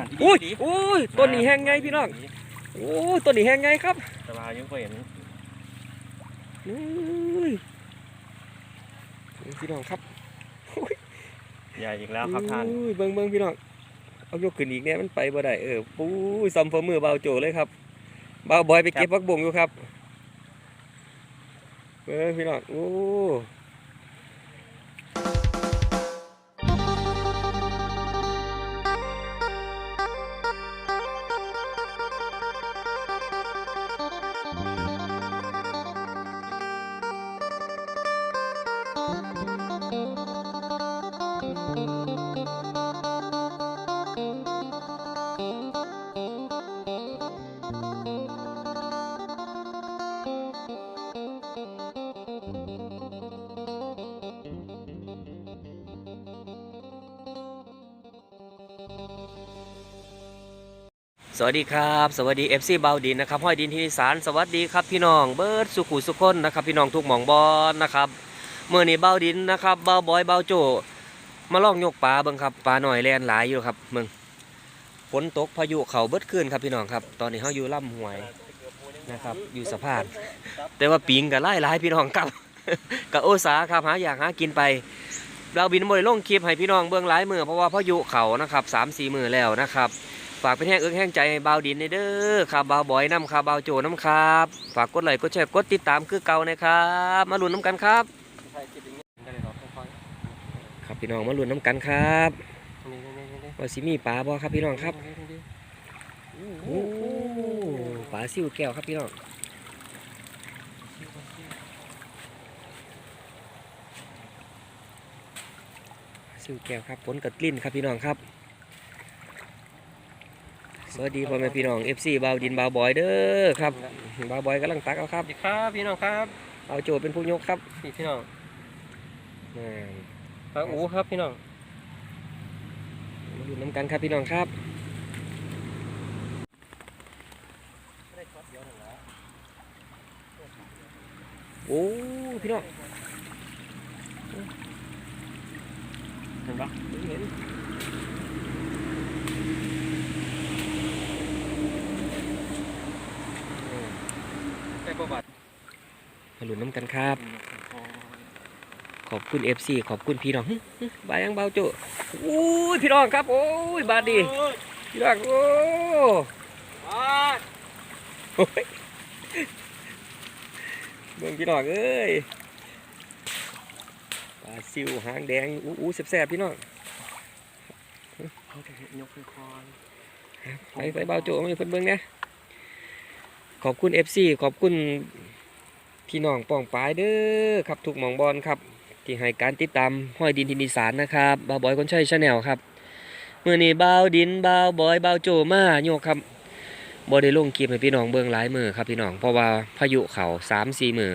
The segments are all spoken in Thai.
นั่นอุ้ยอุ้ยต้นนี้แห้งไงพี่น้องโอ้ยต้นนี้แห้งไงครับสบายยังก็เห็นอุ้ยพี่น้องครับใหญ่อีกแล้วครับท่านอุ้ยเบิ่งเบิ่งพี่น้องเอายกขึ้นอีกเนี่ยมันไปบ่ได้เออปุ้ยซ้ำฝ่ามือเบาโจเลยครับเบาบอยไปเก็บพักบงอยู่ครับเบิ่งพี่น้องโอ้ สวัสดีครับ สวัสดี FC เบาดินนะครับห้อยดินที่นิสานสวัสดีครับพี่น้องเบิร์ดสุขุสุคนนะครับพี่น้องทุกหม่องบอลนะครับเมื่อนี้เบาดินนะครับเบาบอยเบาโจ มาล่องยกปลาเบิ่งครับปลาหน่อยแลนหลายอยู่ครับมืองฝนตกพายุเขาเบิดขึ้นครับพี่น้องครับ ตอนนี้เขาอยู่ล่ำหวยนะครับอยู่สะพาน แต่ว่าปิงกับไล่หลายพี่น้องครับกับโอสาครับหาอยากหากินไปเราบินบริลงคลิปให้พี่น้องเบื้องหลายมือเพราะว่าพายุเขานะครับสามสี่มือแล้วนะครับ ฝากเป็นแห้งเอื้อแห้งใจให้บ่าดินในเด้อครับบ่าบอยน้ำครับบ่าโจน้ำครับ ฝากกดไลค์กดแชร์กดติดตามคือเก่านะครับ มาลุ้นน้ำกันครับครับพี่น้องมาลุ้นน้ำกันครับว่าสิมีปลาบ่ครับพี่น้องครับโอ้ปลาซิวแก้วครับพี่น้องซิวแก้วครับฝนกัดกลิ้นครับพี่น้องครับ วัสดีพ่อแม่พี่น้อง FC บาวดินบาวบอยเด้อครับบาวบอยกำลังตักเอาครับสวัสดีครับพี่น้องครับเอาโจเป็นผู้ยกครับพี่พี่น้องอ่าปลาอูครับพี่น้องมาดูน้ำกันครับพี่น้องครับโอ้พี่น้องเห็นปะเห็น ได้ประวัติ มาลุ้นน้ำกันครับ ขอบคุณ FC ขอบคุณพี่น้องหึหึบายยังเบาโจโอ้ยพี่น้องครับ โอ้ยบาดดีพี่น้องโอ้โอ้ยเมืองพี่น้องเอ้ยปลาซิวหางแดงอู้อู้แซ่บๆพี่น้องเขาจะยกคือคอนไปไปเบาโจมาเพิ่นเบิ่งนะขอบคุณ FC ขอบคุณ พี่น้องป้องปายเด้อครับทุกหมองบอลครับ ที่ให้การติดตามห้อยดินทินอีสานนะครับบ่าวบอยคนใช้ชาแนลครับเมื่อนี้บ่าวดินบ่าวบอยบ่าวโจมาโยกครับบ่ได้ลงคลิปให้พี่น้องเบิ่งหลายมือครับพี่น้องเพราะว่าพายุเขาสามสี่มือ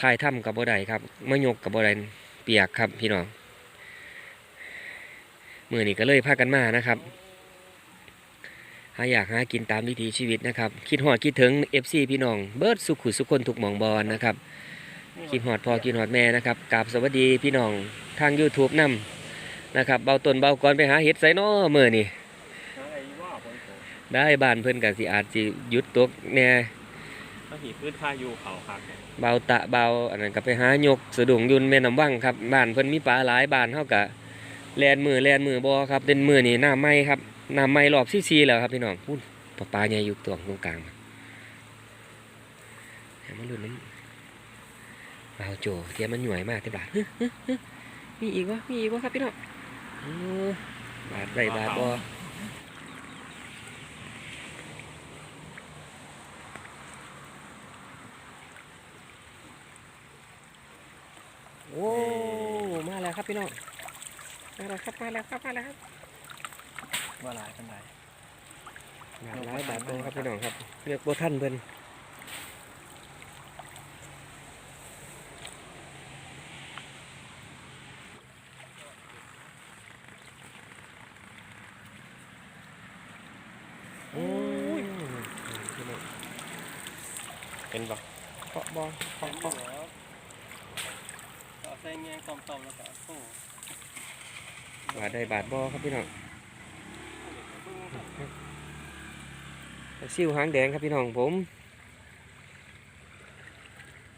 ถ่ายถ้ำกับบ่ได้ครับมายกกับบ่ได้เปียกครับพี่น้องมือนี้ก็เลยพากันมานะครับ หาอยากหากินตามวิถีชีวิตนะครับ คิดหอดคิดถึง FC พี่น้อง เบิร์ดสุขุสุคนทุกหมองบอลนะครับ คิดหอดพอคิดหอดแม่นะครับกราบสวัสดีพี่น้องทาง YouTube นํนะครับ เบาตนเบาก่อนไปหาเห็ดไซน้อเมื่อนี่ได้บ้านเพิ่อนกันสิอาจสิยุดตกแน่ก็หีพื้นพายุเขาครับเบาตะเบาอันนั้นก็ไปหายกสะดุงยุนแม่น้ำวังครับบ้านเพิ่นมีปลาหลายบ้านเฮากะแลนมือแลนมือบ่ครับเด่นมือนี่หน้ำไหม้ครับ น้ำไหม้รอบซีๆแล้วครับพี่น้องพูดปลาปลาใหญ่อยู่ตวงตรงกลางให้มันลุ้นน้ำเบาโจเทียมมันหน่วยมากเต็มบาทมีอีกวะมีอีกวะครับพี่น้องโอ้บาทไรบาทบ่โอ้ มาแล้วครับพี่น้อง มาแล้วครับ มาแล้วครับ มาแล้วครับ ว่าหลายกันไหนหลากหลายบาทบ่ครับพี่น้องครับเลือกบ่ท่านเพิ่นโอ้ยพี่น้องเป็นปะเคาะบ่เคาะเคาะเอาใส่เงี้ยต้มๆแล้วก็โอ้บาทได้บาทบ่ครับพี่น้อง เซิวหางแดงครับพี่น้องผม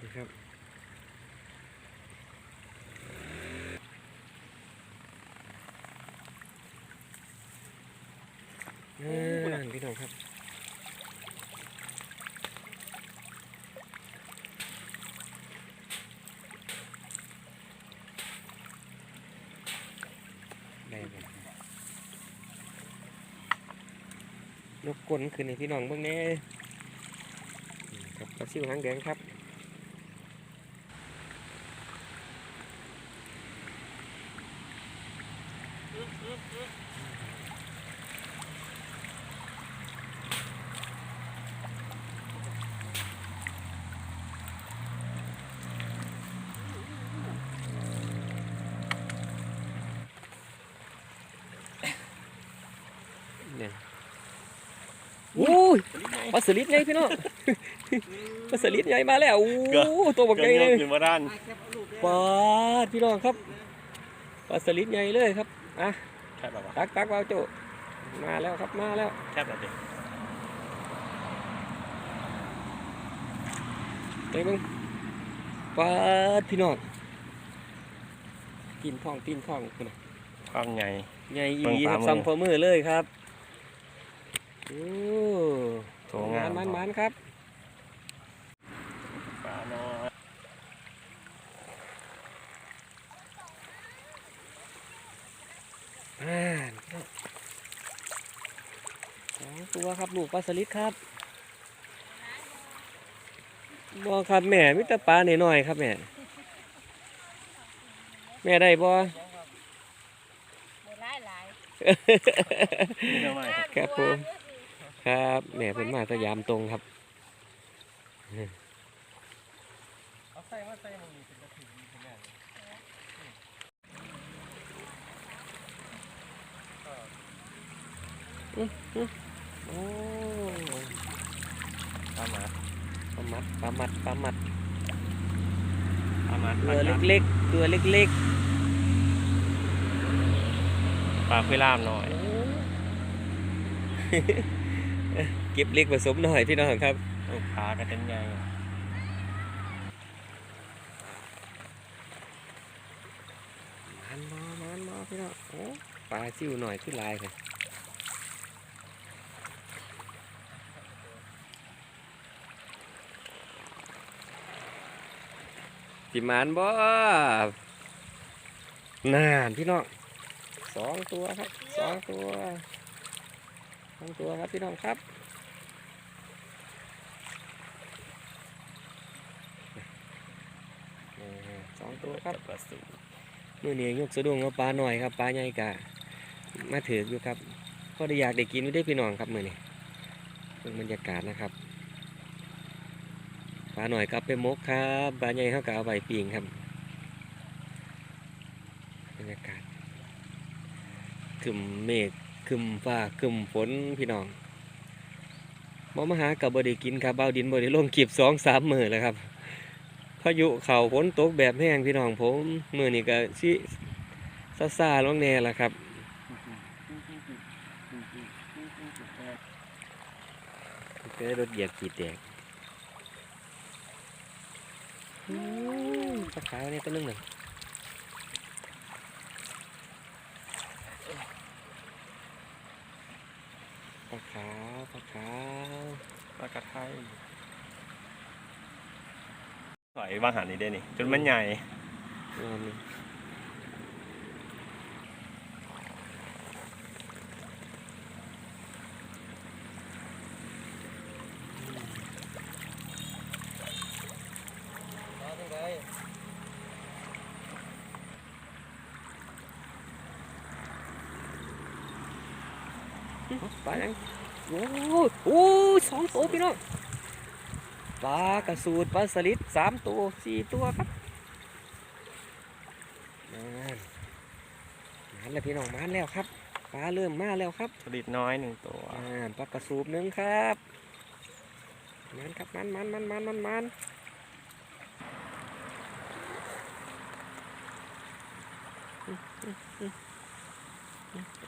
นี่ครับนี่พี่น้องครับได้เลยยกก้ นขึ้นให้พี่น้องเบื้องแน่ครับปลาซิวหางแดงครับ เนี่ยโอ้ยป ลาสลิดใหญ่พี่น้องปลาสลิดใหญ่มาแล้วโอ้ตัวบักใหญ่เลยขึ้นมาด้านปลาดพี่น้องครับปลาสลิดใหญ่เลยครับอะแคบแบบว่าตักตักเอาโจมาแล้วครับมาแล้วแคบแบบเด็กไปเบิ่งปลาดพี่น้องตีนท้องตีนท้องคุณน่ะข้างไงใหญ่อีเบิ่งหลีครับฝ่ามือซ้ำฝ่ามือเลยครับโอ้ โถงามมันมันๆครับปลาน้อยอ่าสองตัวครับลูกปลาสลิดครับบอครับแม่มิตรปลาหน่อยๆครับแม่ แม่ได้บ่หลายหลายนี่ทำไมครับผม ครับแม่เพิ่นมาสยามตรงครับเอาใส่มาใส่มันมีเป็นกระถิ่นเป็นแม่โอ้ปลาหมาปลามัดปลาหมัดปลาหมัดปลาหมาตัวเล็กๆตัวเล็กปลาคุยลามหน่อย เก็บเล็กผสมหน่อยพี่น้องครับลูกปลากระเด็นใหญ่มันมามันมาพี่น้องโอ้ปลาซิวหน่อยขึ้นลายเลยสิมานบ่นานพี่น้องสองตัวครับสองตัวสองตัวครับพี่น้องครับเออ สองตัวครับปลาสูมื่อนี้ยกสะดุ้งเอาปลาหน่อยครับปลาใหญ่กะมาถืออยู่ครับพอได้อยากได้กินไม่ได้พี่น้องครับมือนี้เป็นบรรยากาศนะครับปลาหน่อยกลับไปมกครับปลาใหญ่เขากะเอาใบปิงครับบรรยากาศคึมเมฆคึมฟ้าคึมฝนพี่น้องมอมหากับบดีกินครับเบาดินบดีลงกีบสองสามมือแล้วครับายุเข่าฝนตกแบบแห้งพี่น้องผมมือนี่ก็สิซาซาๆลงแน่ละครับเจอรถเหยียบขีดแดงอืมปลาขาวเนี่ยตัวนึงหนึ่งปลาขาวปลาขาวปลากระไทย สวยว่าหานี่ได้นี่จนมันใหญ่งามนี่ปลายังโอ้โหโอ้ยสองตัวพี่น้อง ปลากระสูดปลาสลิดสามตัวสี่ตัวครับนั่นมันแล้วพี่น้องมันแล้วครับปลาเริ่มมาแล้วครับสลิดน้อยหนึ่งตัวอ่าปลากระสูบหนึ่งครับมันครับมันมันมันมันมันมัน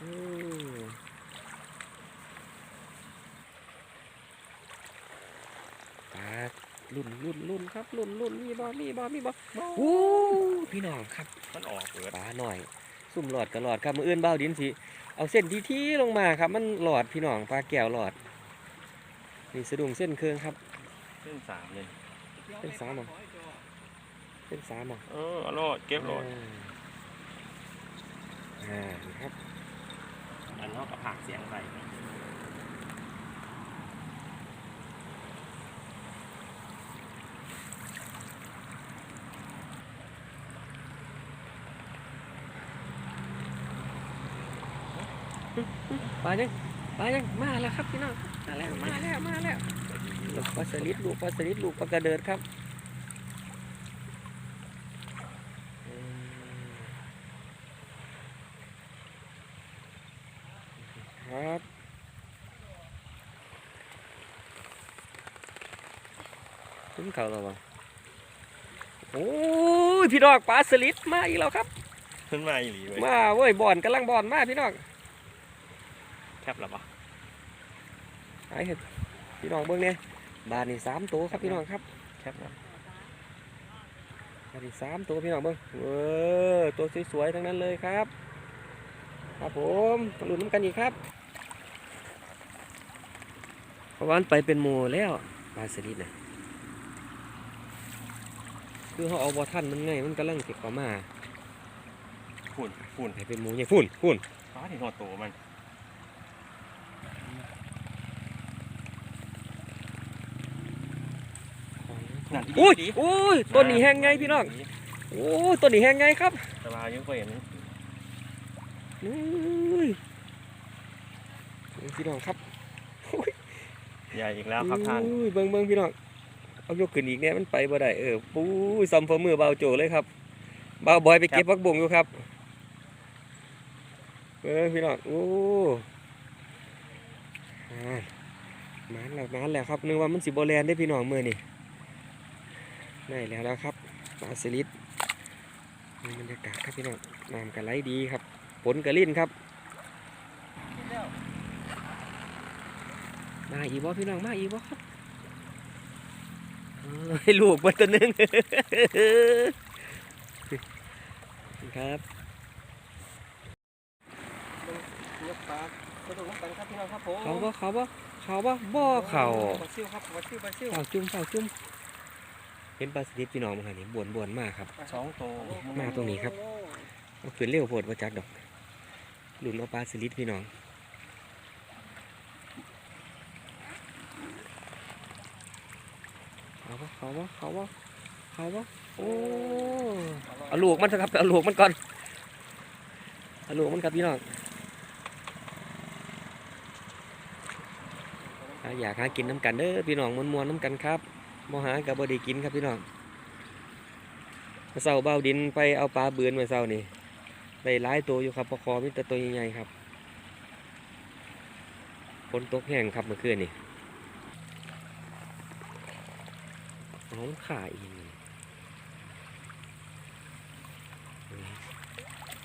อืม ปลาลุ่นลุ่นลุ่นครับลุ่นลุ่นมีบ่มีบ่มีบ่โอ้พี่น้องครับมันออกเปิดปลาหน่อย ซุ่มหลอดกับหลอดครับมืออื่นเบ้าดินสิเอาเส้นที่ที่ลงมาครับ มันหลอดพี่น้องปลาแก้วหลอดนี่สะดุ้งเส้นเครื่องครับเส้นสามเลยเป็นสามเหรอเส้นสามอะเออเอาโลดเก็บโลดอ่านี่ครับอันเท่ากับผักเสียงใส่ ปลายังปลายังมาแล้วครับพี่น้องมาแล้วมาแล้วมาแล้วลูกปลาสลิดลูกปลาสลิดลูกปลากระเดิดครับอืมครับขึ้นเขาแล้วบ่โอ้ยพี่น้องปลาสลิดมาอีกแล้วครับขึ้นมาอีหลีเว้ยมาเว้ยบอนกำลังบอนมาพี่น้องแค บหรอปะไอ้เห็ดพี่น้องเบิ่งเนี่ยบานนี่สามตัวครับพี่น้องครับแคบนะบานนี่สามตัวพี่น้องเบิ่งเออตัวสวยๆทั้งนั้นเลยครับ ครับผมมาลุ้นน้ำกันอีกครับเพราะวามันไปเป็นหมูแล้วปลาสลิดนะคือเขาเอาบอท่านมันไงมันกำลังติดเข้ามาฝุ่นฝุ่นไปเป็นหมูเนี่ยฝุ่นฝุ่นฟ้าที่หัวโตมัน นั่นอุ้ยดีอุ้ยต้นนี้แห้งไงพี่น้องโอ้ยต้นนี้แห้งไงครับสบายอยุ่งไปเห็นอุ้ยพี่น้องครับใหญ่อีกแล้วครับท่านอุ้ยเบิ่งเบิ่งพี่น้องเอายกขึ้นอีกเนี่ยมันไปบ่ได้เออปุ้ยซ้ำฝ่ามือเบาโจเลยครับเบาบอยไปเก็บพักบงอยู่ครับเออพี่น้องโอ้อ่ามาแล้วมาแล้วครับนึกว่ามันสิบ่แลนได้พี่น้องมื้อนี่ ได้แล้วแล้วครับปลาสลิดนี่บรรยากาศครับพี่น้องน้ำกระไหลดีครับฝนกระลิ่นครับมาอีกบ่พี่น้องมาอีกบ่ครับเอ้ยลูกเบิดตัวหนึงครับยกปลาสนุกกันครับพี่น้องครับผมเขาบ่เขาบ่เขาบ่บ่เขาปลาซิวครับปลาซิวปลาซิวเขาจุ่มเขาจุ่ม เห็นปลาสลิดพี่น้องมั้งนี่บวนบวนๆมากครับสองโตมาตรงนี้ครับเอาขึ้นเร็วโพดว่าจักดอกหลุนเอาปลาสลิดพี่น้องเขาบ่เขาบ่เขาบ่เขาบ่โอ้เอาลูกมันเถอะครับเอาลูกมันก่อนเอาลูกมันครับพี่น้องถ้าอยากหากินน้ำกันเด้อพี่น้องมวนๆน้ำกันครับ มหากับบดีกินครับพี่น้องเสาเบ้าดินไปเอาปลาเบือนมื่อเสานี่ได้หลายตัวอยู่ครับปลาคอมีแต่ตัวใหญ่ๆครับฝนตกแห้งครับเมื่อคืนนี่เอาขาอีก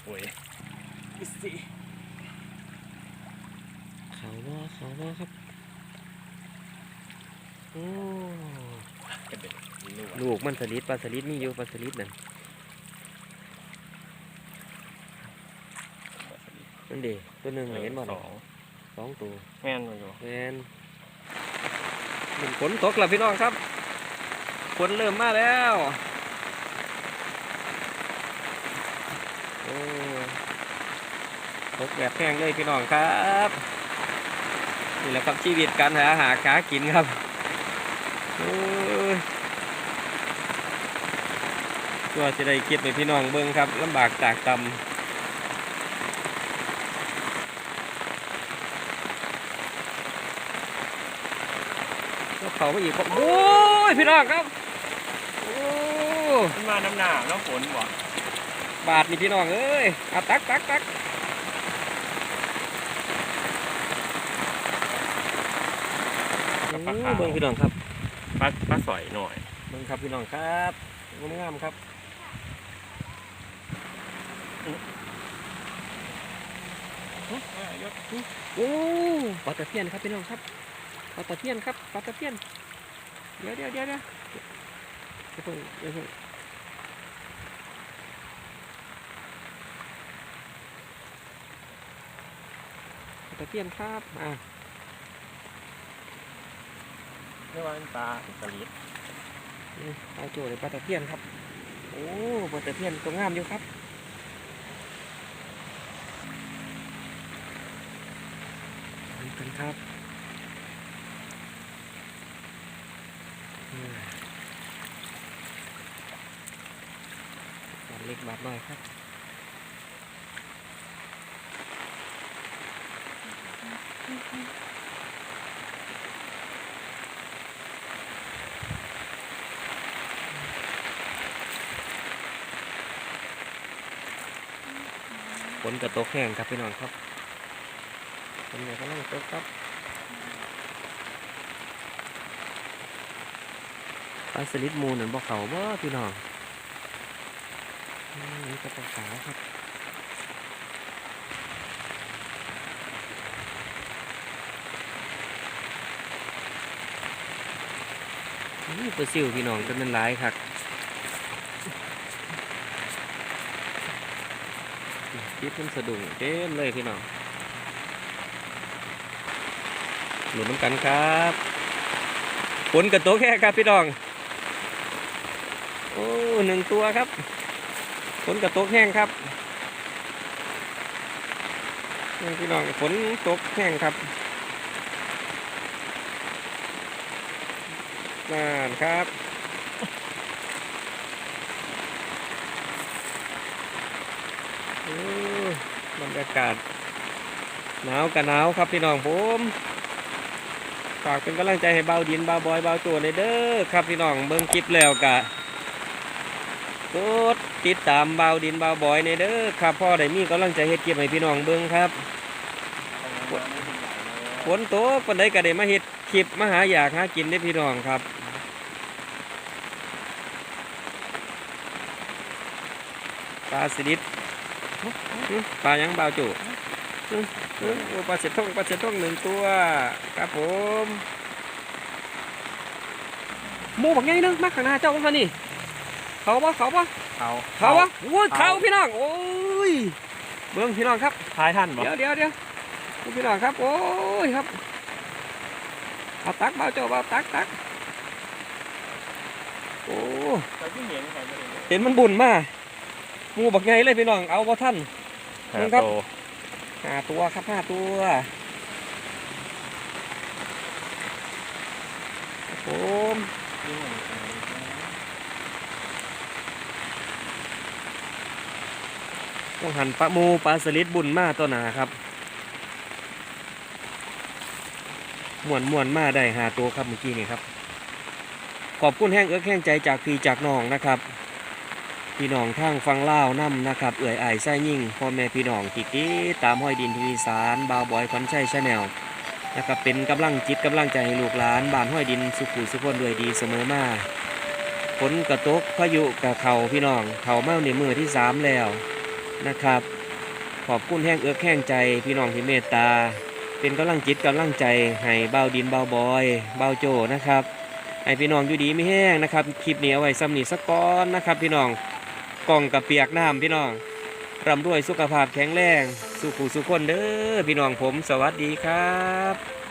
โอ้ยเขาว่าเขาว่าครับ โอ้ กระเด็นลูกลูกมันสลิดปลาสลิดนี่อยู่ปลาสลิดนั่นนั่นเดีตัวหนึ่งเห็นบ่สน่ะองสองตัวแม่นมาอยู่แมนหนึ่งฝนตกแล้วพี่น้องครับฝนเริ่มมาแล้วโอ้ตกแบบแห้งเลยพี่น้องครับนี่แหละครับชีวิตการหาอาหารหากินครับโอ้ย ตัวจะได้คิดไปพี่น้องเบิ้งครับลำบากจากตำก็เขาไปอีกครับโอ้ยพี่น้องครับโอ้ขึ้นมาน้ำหนาแล้วฝนบ่บาทนี่พี่น้องเอ้ยเอาตักตักตักโอ้เบิ้งพี่น้องครับปลาปลาสอยหน่อยเบิ้งครับพี่น้องครับงามๆครับ ยศโอ้ปลาตะเพียนครับพี่น้องครับปลาตะเพียนครับปลาตะเพียนเดี๋ยวเดี๋ยวเดี๋ยวเดี๋ยวเดี๋ยวเพิ่งเดี๋ยวเพิ่งตะเพียนครับอะไม่ว่าเป็นปลาสลิดนี่เอาโจเลยปลาตะเพียนครับ โอ้ปลาตะเพียนตัวงามอยู่ครับดูกัน ครับบาทเล็กบาทน้อยครับฝนกระตกแห้งครับพี่น้องครับ ฝนเนี่ยกำลังตกครับปลาสลิดมูนนั่นบ่เขาบ่พี่น้องอืมนี่กระปลาขาวครับนี่ปลาซิวพี่น้องจนมันหลายครับคิดมันสะดุ้งเต็มเลยพี่น้อง หนุนน้ำกันครับฝนกระโตกแค่ครับพี่น้องโอ้หนึ่งตัวครับฝนกระโตกแห้งครับพี่น้องฝนตกแห้งครับนั่นครับโอ้บรรยากาศหนาวกับหนาวครับพี่น้องผม ฝากเป็นกำลังใจให้เบาดินเบาบอยเบาตัวในเด้อครับพี่น้องเบิ่งคลิปแล้วกะกดติดตามเบาดินเบาบอยในเด้อครับพ่อได้มีกำลังใจเฮ็ดคลิปให้พี่น้องเบิ่งครับต้องมาไม่ถึงใหญ่เลยฝนตกปานใดก็ได้มาเฮ็ดคลิปมาหาอยากหากินได้พี่น้องครับปลาสลิดอื้อปลายังเบาจุ โอ้ปลาเสร็จท่องปลาเสร็จท่องหนึ่งตัวครับผมหมูบักไงนึงมาข้างหน้าเจ้าคนนี่เขาปะเขาปะเขาเขาปะโอ้ยเขาพี่น้องโอ้ยเบิ้งพี่น้องครับทายท่านบ่เดี๋ยวเดี๋ยวเดี๋ยวดูพี่น้องครับโอ้ยครับเอาตักเบาเจ้าเบาตักตักโอ้เขาที่เห็นใครไม่ได้เห็นมันบุญมาหมูบักไงเลยพี่น้องเอาบ่ท่านมึงครับ ห้าตัวครับห้าตัวครับผมหันต้องหันปลามูปลาสลิดบุญมาตัวหนาครับม่วนม่วนมาได้หาตัวครับเมื่อกี้นี่ครับ ขอบคุณแห้งเอื้อแห้งใจจากพี่จากน้องนะครับ พี่น้องทางฟังเล่าวน้ำนะครับเอื่อยอายไส้ยิ่งพ่อแม่พี่น้องติดติดตามห้อยดินทีวีสารบาวบอยคอนชัยชาแนลนะครับเป็นกำลังจิตกำลังใจให้ลูกหลานบ้านห้อยดินสุขุสุขนด้วยดีเสมอมาฝนกระตกพายุกับเขาพี่น้องเขาเมาในมือที่สามแล้วนะครับ ขอบคุณแห้งเอื้อแห้งใจพี่น้องที่เมตตา เป็นกำลังจิตกำลังใจให้เบาดินเบาบอยเบาโจนะครับให้พี่น้องอยู่ดีไม่แห้งนะครับคลิปนี้เอาไว้ซ้ำนี่สักก้อนนะครับ พี่น้อง กล่องกับเปียกน้ำพี่น้องร่ำรวยสุขภาพแข็งแรง สุขุสุขคนเด้อพี่น้องผมสวัสดีครับ